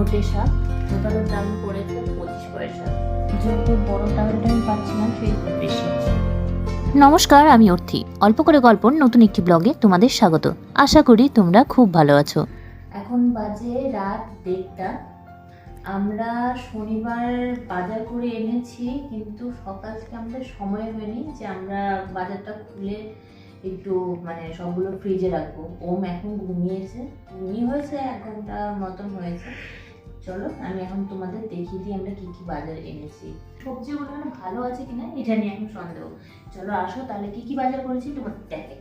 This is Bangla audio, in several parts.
নোটে শাক টোটালের দাম পড়েছে পঁচিশ পয়সা। যেহেতু বড় টাকাটা আমি পাচ্ছিলাম সেই বেশি। নমস্কার আমি অর্থি। অল্প করে গল্প নতুন একটি ব্লগে তোমাদের স্বাগত। আশা করি তোমরা খুব ভালো আছো। এখন বাজে রাত দেড়টা। আমরা শনিবার বাজার করে এনেছি কিন্তু সকাল থেকে আমাদের সময় হয়নি যে আমরা বাজারটা খুলে একটু মানে সবগুলো ফ্রিজে রাখব। ওম এখন ঘুমিয়েছে। ঘুমিয়ে হয়েছে এক ঘণ্টা মতন হয়েছে। চলো, আমি এখন তোমাদের দেখিয়ে দিই আমরা কি কি বাজার এনেছি। সবজিগুলো মানে ভালো আছে কিনা, এটা নিয়ে এখন সন্দেহ। চলো আসো, তাহলে কি কি বাজার করেছি তোমাদের দেখে।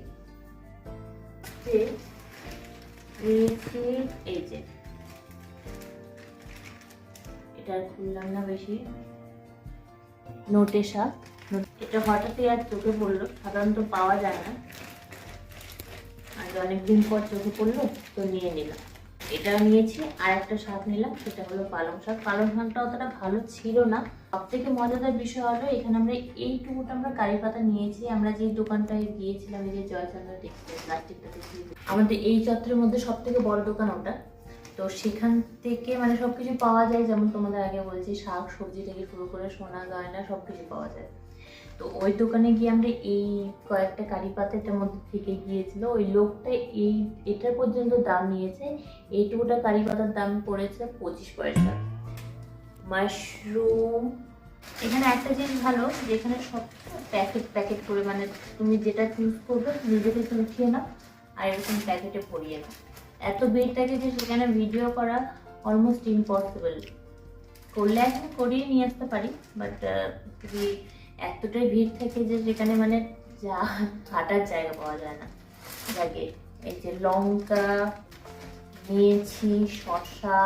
এটা আর খুললাম না বেশি। নোটে শাক। এটা হঠাৎই আর চোখে পড়ল, সাধারণত পাওয়া যায় না। আজ অনেকদিন পর চোখে পড়ল, তো নিয়ে নিলাম। এটা নিয়েছি আর একটা শাক নিলাম, সেটা হলো পালং শাক। পালং শাকটা অতটা ভালো ছিল না। সব থেকে মজাদার বিষয় হলো, এখানে আমরা এইটুকুটা আমরা কারি পাতা নিয়েছি। আমরা যে দোকানটায় গিয়েছিলাম, এই যে জয়চন্দ্র টেক্সটাইল প্লাস্টিকটা আমাদের এই চত্বরের মধ্যে সব থেকে বড় দোকান ওটা। তো সেখান থেকে মানে সব কিছু পাওয়া যায়, যেমন তোমাদের আগে বলছি, শাক সবজি থেকে শুরু করে সোনা, গয়না সব কিছু পাওয়া যায়। তো ওই দোকানে গিয়ে আমরা এই কয়েকটা কারি পাতাটার মধ্যে থেকে গিয়েছিল। ওই লোকটা এই, এটা পর্যন্ত দাম নিয়েছে। এইটুকুটা কারি পাতার দাম পড়েছে পঁচিশ পয়সা। মাশরুম, এখানে একটা জিনিস ভালো যে এখানে সব প্যাকেট প্যাকেট করে মানে তুমি যেটা চুজ করবে, নিজেকে তুমি খেয়ে নাও, আর এরকম প্যাকেটে পরিয়ে নাও। এত ভিড় থাকে যে সেখানে ভিডিও করা অলমোস্ট ইম্পসিবল করলে এখন করিয়ে নিয়ে আসতে পারি বাট যদি এতটাই ভিড় থাকে যে সেখানে মানে যা হাঁটার জায়গা পাওয়া যায় না। যাকে এই যে লঙ্কা নিয়েছি শসা,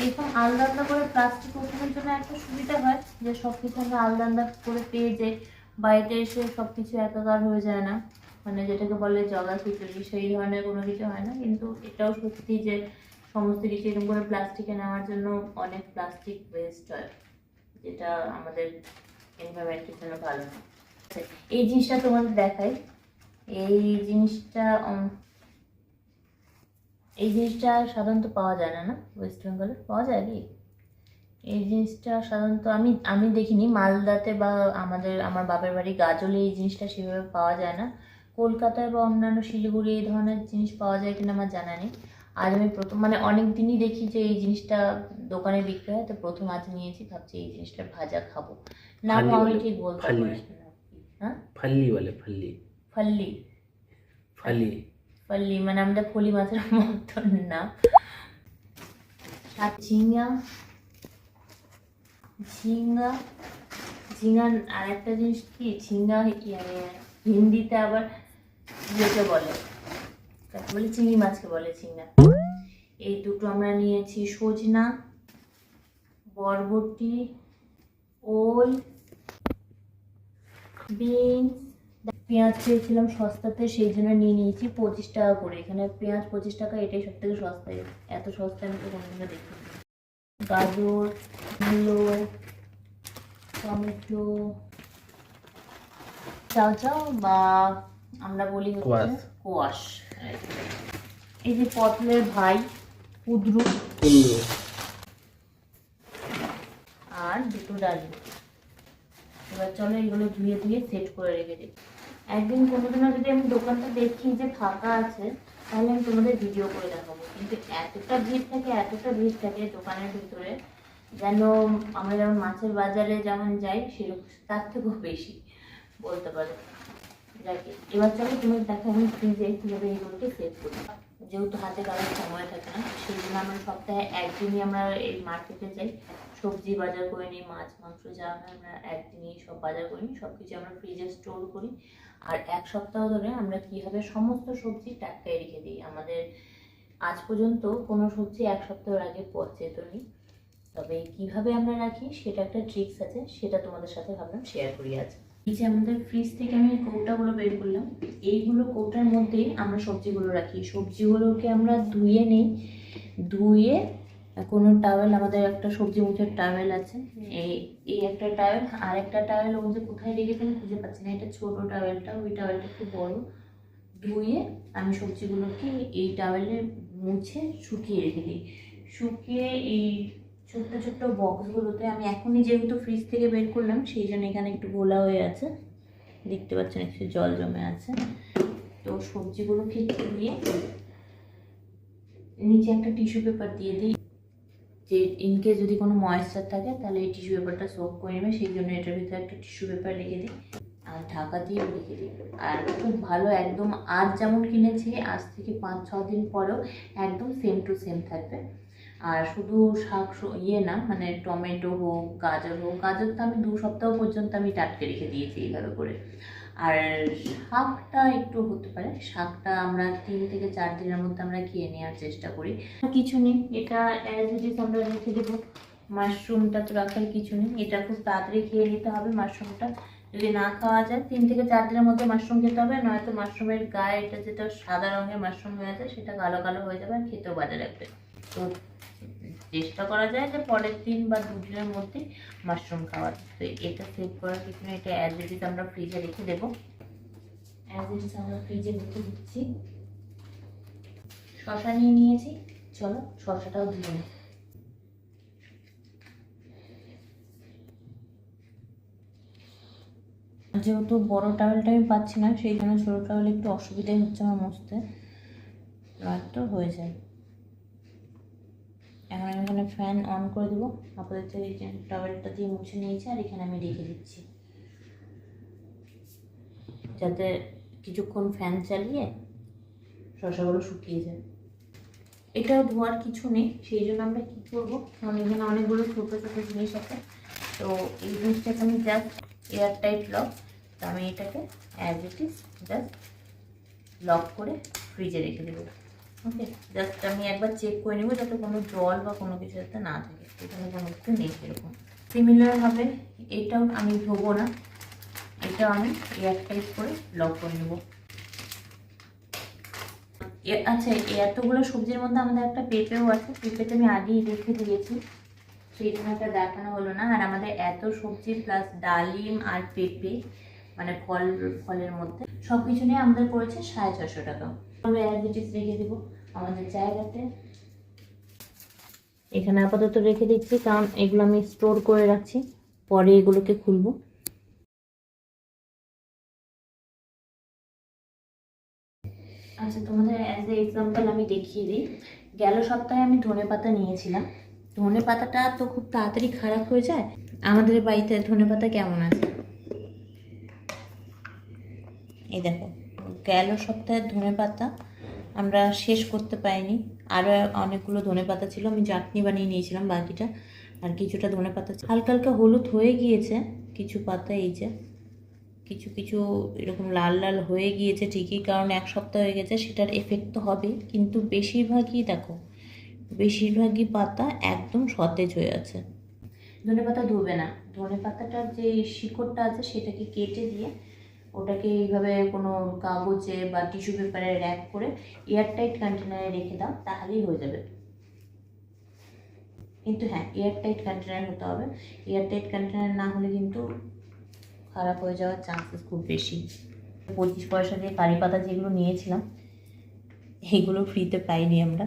এরকম আলাদা আলাদা করে প্লাস্টিক ওঠানোর জন্য একটা সুবিধা হয় যে সব কিছু আমরা আলাদা আলাদা করে পেয়ে যাই। বাড়িতে এসে সব কিছু একাকার হয়ে যায় না। মানে যেটাকে বলে জগা খিচুড়ি, সেই ধরনের কোনো কিছু হয় না। কিন্তু এটাও সত্যি যে সমস্ত কিছু এরকম করে প্লাস্টিকে নেওয়ার জন্য অনেক প্লাস্টিক ওয়েস্ট হয়। যেটা আমাদের এনভায়রনমেন্টের জন্য ভালো না আচ্ছা, এই জিনিসটা তোমাদের দেখাই। এই জিনিসটা এই জিনিসটা সাধারণত পাওয়া যায় না না? ওয়েস্ট বেঙ্গলে পাওয়া যায় কি? এই জিনিসটা সাধারণত আমি আমি দেখিনি। মালদাতে বা আমাদের আমার বাপের বাড়ি গাজলে এই জিনিসটা সেভাবে পাওয়া যায় না। কলকাতায় বা অন্যান্য শিলিগুড়ি এই ধরনের জিনিস পাওয়া যায় কিনা আমার জানা নেই। আজ আমি প্রথম মানে অনেক দিনই দেখি যে এই জিনিসটা দোকানে বিক্রি হয় তো প্রথম আজ নিয়েছি ভাবছি এই জিনিসটা ভাজা খাব। না আমি ঠিক বলতে হ্যাঁ? ফাল্লি বলে ফাল্লি। ফাল্লি। ফাল্লি। ফাল্লি মানে আমাদের ফলি মাছের মতো না। আর ঝিঙা ঝিঙ্গা ঝিঙ্গা আর একটা জিনিস কি? ঝিঙ্গা ইয়ে, হিন্দিতে আবার ইয়েতে বলে। বলে চিংড়ি মাছকে বলে ঝিঙ্গা এই দুটো আমরা নিয়েছি সজনা বরবটি ওল বিনস। পেঁয়াজ পেয়েছিলাম সস্তাতে সেই জন্য নিয়ে নিয়েছি পঁচিশ টাকা করে। এখানে পেঁয়াজ পঁচিশ টাকা এটাই সব থেকে সস্তায়। এত সস্তা আমি তো কোনোদিনও দেখিনি। গাজর মূলো টমেটো চাও চাও বা আমরা বলি হচ্ছে কোয়াশ। এই যে পটলের ভাই কুদ্রু আর দুটো ডালি। এবার চলো এগুলো ধুয়ে ধুয়ে সেট করে রেখে দিই। একদিন কোনোদিনও যদি আমি দোকানটা দেখি যে ফাঁকা আছে তাহলে আমি তোমাদের ভিডিও করে দেখাবো। কিন্তু এতটা ভিড় থাকে এতটা ভিড় থাকে দোকানের ভিতরে যেন আমরা যেমন মাছের বাজারে যেমন যাই সেরকম তার থেকেও বেশি বলতে পারো। যাকে এবার চলো তুমি দেখো আমি ফ্রিজে কীভাবে এইগুলোকে সেভ করি। যেহেতু হাতে কারোর সময় থাকে না সেই জন্য আমরা সপ্তাহে একদিনই আমরা এই মার্কেটে যাই। সবজি বাজার করে নিই, মাছ, মাংস যা আমরা একদিনই সব বাজার করি সব কিছু আমরা ফ্রিজে স্টোর করি। আর এক সপ্তাহ ধরে আমরা কীভাবে সমস্ত সবজি টাটকায় রেখে দিই। আমাদের আজ পর্যন্ত কোনো সবজি এক সপ্তাহের আগে পচে তো নেই তবে কীভাবে আমরা রাখি সেটা একটা ট্রিক্স আছে, সেটা তোমাদের সাথে ভাবলাম শেয়ার করি আজ। এই যে আমাদের ফ্রিজ থেকে আমি কৌটাগুলো বের করলাম, এইগুলো কৌটার মধ্যে আমরা সবজিগুলো রাখি। সবজিগুলোকে আমরা ধুয়ে নিই, ধুয়ে কোনো টাওয়েল আমাদের একটা সবজি মুখের টাওয়েল আছে। এই এই একটা টাওয়েল আর একটা টাওয়েল ও যে কোথায় রেখেছে আমি খুঁজে পাচ্ছি না। এটা ছোট টাওয়েলটা ওই টাওয়েলটা একটু বড়। ধুয়ে আমি সবজিগুলোকে এই টাওয়েলে মুছে শুকিয়ে রেখে দিই। শুকিয়ে এই ছোট্ট ছোট্ট বক্সগুলোতে আমি এখনই যেহেতু ফ্রিজ থেকে বের করলাম, সেই জন্য এখানে একটু গোলা হয়ে আছে। দেখতে পাচ্ছেন একটু জল জমে আছে। তো সবজিগুলো খেতে দিয়ে নিচে একটা টিস্যু পেপার দিয়ে দিই। যে ইনকেস যদি কোনো ময়েশ্চার থাকে, তাহলে এই টিস্যু পেপারটা সোপ করে নেবে। সেই জন্য এটার ভিতরে একটা টিস্যু পেপার রেখে দিই। আর ঢাকা দিয়ে রেখে দিই। আর খুব ভালো একদম আজ যেমন কিনেছি, আজ থেকে পাঁচ ছ দিন পরেও একদম সেম টু সেম থাকবে। আর শুধু শাক ইয়ে না মানে টমেটো হোক, গাজর হোক, গাজর তো আমি দু সপ্তাহ পর্যন্ত আমি টাটকে রেখে দিয়েছি এইভাবে করে। আর শাকটা একটু হতে পারে, শাকটা আমরা তিন থেকে চার দিনের মধ্যে আমরা খেয়ে নেওয়ার চেষ্টা করি। কিছু নেই, এটা অ্যাজ ইট আমরা রেখে দেবো। মাশরুমটা তো রাখার কিছু নেই, এটা খুব তাড়াতাড়ি খেয়ে নিতে হবে মাশরুমটা। যদি না খাওয়া যায়, তিন থেকে চার দিনের মধ্যে মাশরুম খেতে হবে, নয়তো মাশরুমের গায়ে এটা যেটা সাদা রঙের মাশরুম হয়ে যায়, সেটা কালো কালো হয়ে যাবে আর খেতেও বাজে লাগবে। তো চেষ্টা করা যায় যে পরের দিন বা দুদিনের মধ্যে মাশরুম খাওয়ার। তো এটা সেভ করার কিছু নেই এটা অ্যাজ ইট ইজ আমরা ফ্রিজে রেখে দেবো। অ্যাজ ইট ইজ আমরা ফ্রিজে রেখে দিচ্ছি। শশা নিয়ে নিয়েছি। চলো শশাটাও ধুয়ে নিই যেহেতু বড় টাওয়েলটা আমি পাচ্ছি না সেই জন্য ছোটো টাওয়েল একটু অসুবিধাই হচ্ছে আমার মুছতে নয়তো হয়ে যায়। এখন ফ্যান অন করে দেবো। আপাতত এই যে টাওয়েলটা দিয়ে মুছে নিয়েছি, আর এখানে আমি রেখে দিচ্ছি। যাতে কিছুক্ষণ ফ্যান চালিয়ে শসাগুলো শুকিয়ে যায়। এটা ধোয়ার কিছু নেই, সেই জন্য আমরা কী করব? কারণ এখানে অনেকগুলো ছোটো ছোটো জিনিস আছে। তো এই জিনিসটাকে আমি জাস্ট এয়ার টাইট লক তো আমি এটাকে as it is just lock করে ফ্রিজে রেখে দেবো। ওকে জাস্ট আমি একবার চেক করে নেব যাতে কোনো জল বা কোনো কিছু যাতে না থাকে। এখানে কোনো কিছু নেই সেরকম। সিমিলারভাবে এটাও আমি ধোবো না। এটাও আমি এয়ার টাইট করে লক করে নেব। আচ্ছা এতগুলো সবজির মধ্যে আমাদের একটা পেঁপেও আছে। পেঁপেটা আমি আগেই রেখে দিয়েছি। সেই জন্য একটা দেখানো হলো না। আর আমাদের এত সবজি প্লাস ডালিম আর পেঁপে মানে ফল ফলের মধ্যে সব কিছু নিয়ে আমাদের পড়েছে সাড়ে ছশো টাকা। আমরা রেখে দেবো আমাদের জায়গাতে। এখানে আপাতত রেখে দিচ্ছি কারণ এগুলো আমি স্টোর করে রাখছি। পরে এগুলোকে খুলবো। আচ্ছা তোমাদের অ্যাজ এ এক্সাম্পল আমি দেখিয়ে দিই। গেল সপ্তাহে আমি ধনে পাতা নিয়েছিলাম। ধনে পাতাটা তো খুব তাড়াতাড়ি খারাপ হয়ে যায়। আমাদের বাড়িতে ধনে পাতা কেমন আছে? এই দেখো। গেল সপ্তাহের ধনে পাতা আমরা শেষ করতে পাইনি আরও অনেকগুলো ধনে পাতা ছিল। আমি চাটনি বানিয়ে নিয়েছিলাম বাকিটা আর কিছুটা ধনে পাতা হালকা হালকা হলুদ হয়ে গিয়েছে। কিছু পাতা এই যে। কিছু কিছু এরকম লাল লাল হয়ে গিয়েছে ঠিকই। কারণ এক সপ্তাহ হয়ে গেছে, সেটার এফেক্ট তো হবে। কিন্তু বেশিরভাগই দেখো, বেশিরভাগই পাতা একদম সতেজ হয়ে আছে। ধনে পাতা ধুবে না। ধনে পাতাটার যে শিকড়টা আছে, সেটাকে কেটে দিয়ে ওটাকে এইভাবে কোনো কাগজে বা টিস্যু পেপারে র্যাপ করে এয়ারটাইট কন্টেনারে রেখে দাও, তাহলেই হয়ে যাবে। কিন্তু হ্যাঁ এয়ারটাইট কন্টেনার হতে হবে। এয়ারটাইট কন্টেনার না হলে কিন্তু খারাপ হয়ে যাওয়ার চান্সেস খুব বেশি। পঁচিশ পয়সা দিয়ে কারি পাতা যেগুলো নিয়েছিলাম, এগুলো ফ্রিতে পাইনি আমরা।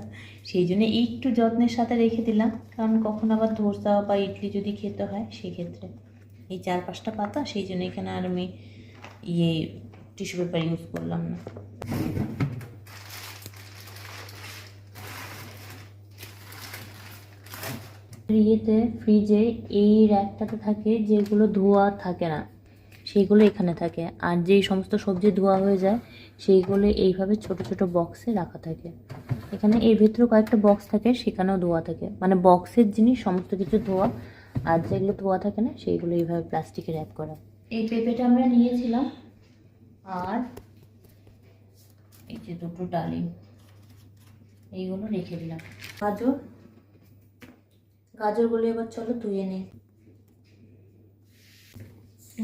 সেই জন্য একটু যত্নের সাথে রেখে দিলাম, কারণ কখন আবার ধোসা বা ইডলি যদি খেতে হয়, সেক্ষেত্রে। এই চার পাঁচটা পাতা, সেই জন্য এখানে আর আমি ইয়ে টিস্যু পেপার ইউজ করলাম না। ইয়েতে, ফ্রিজে এই র্যাকটাতে থাকে যেগুলো ধোয়া থাকে না সেইগুলো এখানে থাকে। আর যেই সমস্ত সবজি ধোয়া হয়ে যায়, সেইগুলো এইভাবে ছোট ছোট বক্সে রাখা থাকে। এখানে এর ভিতরে কয়েকটা বক্স থাকে, সেখানেও ধোয়া থাকে। মানে বক্সের জিনিস, সমস্ত কিছু ধোয়া, আর যেগুলো ধোয়া থাকে না, সেইগুলো এইভাবে প্লাস্টিকে র্যাপ করা। এই পেঁপেটা আমরা নিয়েছিলাম। আর এই যে দুটো ডালিম, এইগুলো রেখে দিলাম। গাজর, গাজরগুলো এবার চলো ধুয়ে নিই।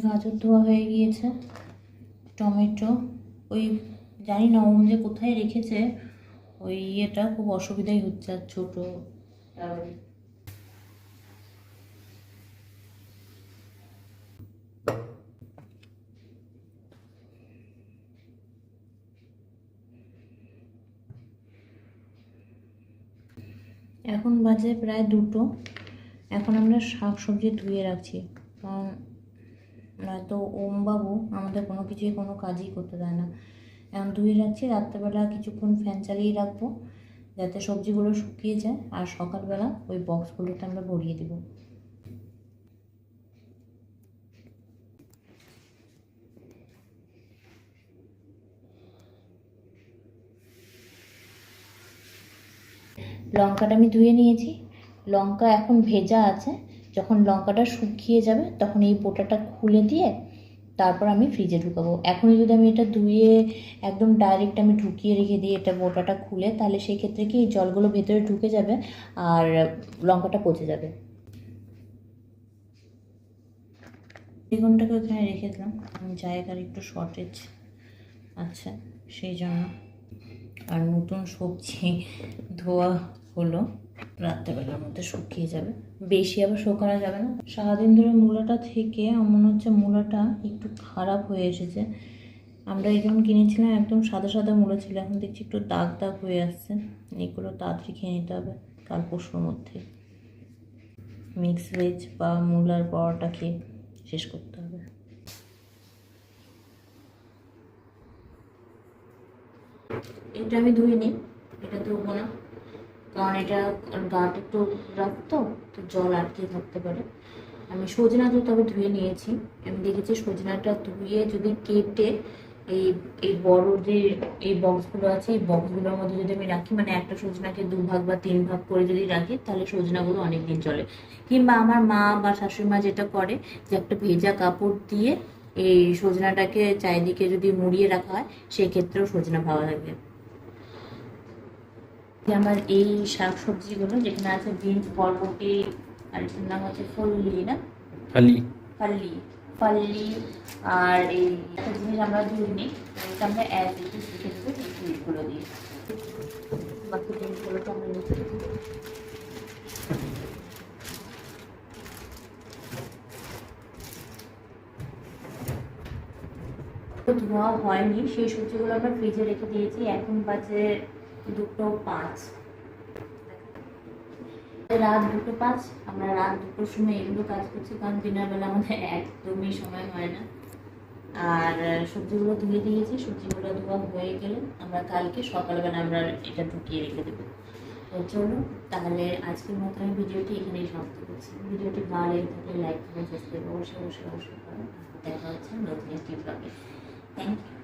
গাজর ধোয়া হয়ে গিয়েছে। টমেটো, ওই জানি না ওম যে কোথায় রেখেছে, ওই ইয়েটা খুব অসুবিধাই হচ্ছে আর ছোটো। এখন বাজে প্রায় দুটো। এখন আমরা শাক সবজি ধুয়ে রাখছি। কারণ নয়তো ওম বাবু আমাদের কোনো কিছুই কোনো কাজই করতে দেয় না। এখন ধুয়ে রাখছি, রাত্রেবেলা কিছুক্ষণ ফ্যান চালিয়ে রাখব, যাতে সবজিগুলো শুকিয়ে যায়, আর সকালবেলা ওই বক্সগুলোতে আমরা ভরিয়ে দেবো। লঙ্কাটা আমি ধুয়ে নিয়েছি। লঙ্কা এখন ভেজা আছে। যখন লঙ্কাটা শুকিয়ে যাবে, তখন এই বোটাটা খুলে দিয়ে তারপর আমি ফ্রিজে ঢুকাবো। এখনই যদি আমি এটা ধুয়ে একদম ডাইরেক্ট আমি ঢুকিয়ে রেখে দিই এটা বোটাটা খুলে, তাহলে সেই ক্ষেত্রে কি জলগুলো ভেতরে ঢুকে যাবে আর লঙ্কাটা পচে যাবে। বেগুনটাকে ওখানে রেখে দিলাম। জায়গার একটু শর্টেজ আচ্ছা সেই জন্য। আর নতুন সবজি ধোয়া হলো রাত্রেবেলার মধ্যে শুকিয়ে যাবে। বেশি আবার শুকানো যাবে না। সারাদিন ধরে মূলাটা থেকে আমার মনে হচ্ছে মূলাটা একটু খারাপ হয়ে এসেছে। আমরা যখন কিনেছিলাম, একদম সাদা সাদা মূলা ছিল। এখন দেখছি একটু দাগ দাগ হয়ে আসছে। এগুলো তাড়াতাড়ি খেয়ে নিতে হবে কাল পরশুর মধ্যে। মিক্স ভেজ বা মূলার পরোটা খেয়ে শেষ করতে হবে। এটা আমি ধুয়ে নিই এটা ধুবো না। কারণ এটা গাটা একটু রাখ তো জল আটকে থাকতে পারে। আমি সজনা তো তবে ধুয়ে নিয়েছি। আমি দেখেছি সজনাটা ধুয়ে যদি কেটে এই এই বড় যে এই বক্সগুলো আছে, এই বক্সগুলোর মধ্যে যদি আমি রাখি মানে একটা সজনাকে দু ভাগ বা তিন ভাগ করে যদি রাখি, তাহলে সজনাগুলো অনেক দিন চলে। কিংবা আমার মা বা শাশুড়ি মা যেটা করে, যে একটা ভেজা কাপড় দিয়ে এই সজনাটাকে চারিদিকে যদি মুড়িয়ে রাখা হয়, সেক্ষেত্রেও সজনা ভালো থাকে যে আমার এই শাক সবজিগুলো যেখানে আছে বিনস বরবটি আর এটার নাম হচ্ছে ফল্লি না? ফালি ফাল্লি। ফাল্লি আর এই একটা জিনিস আমরা ধুয়ে নিই এটা আমরা ইট ইজ লিখে দেবো এই জিনিসগুলো দিয়ে। বাকি জিনিসগুলো তো আমরা তো ধোয়া হয়নি সেই সবজিগুলো আমরা ফ্রিজে রেখে দিয়েছি এখন বাজে দুটো পাঁচ। রাত দুটো পাঁচ, আমরা রাত দুটোর সময় এগুলো কাজ করছি, কারণ দিনের বেলা আমাদের একদমই সময় হয় না। আর সবজিগুলো ধুয়ে দিয়েছি, সবজিগুলো ধোয়া হয়ে গেলে আমরা কালকে সকালবেলা আমরা এটা ঢুকিয়ে রেখে দেবো। তো চলো, তাহলে আজকের মতো আমি ভিডিওটি এখানেই সমাপ্ত করছি। ভিডিওটি ভালো লেগে থাকলে লাইক করুন সাবস্ক্রাইব অবশ্যই অবশ্যই অবশ্যই করুন দেখা হচ্ছে নতুন একটি ব্লগে থ্যাংক ইউ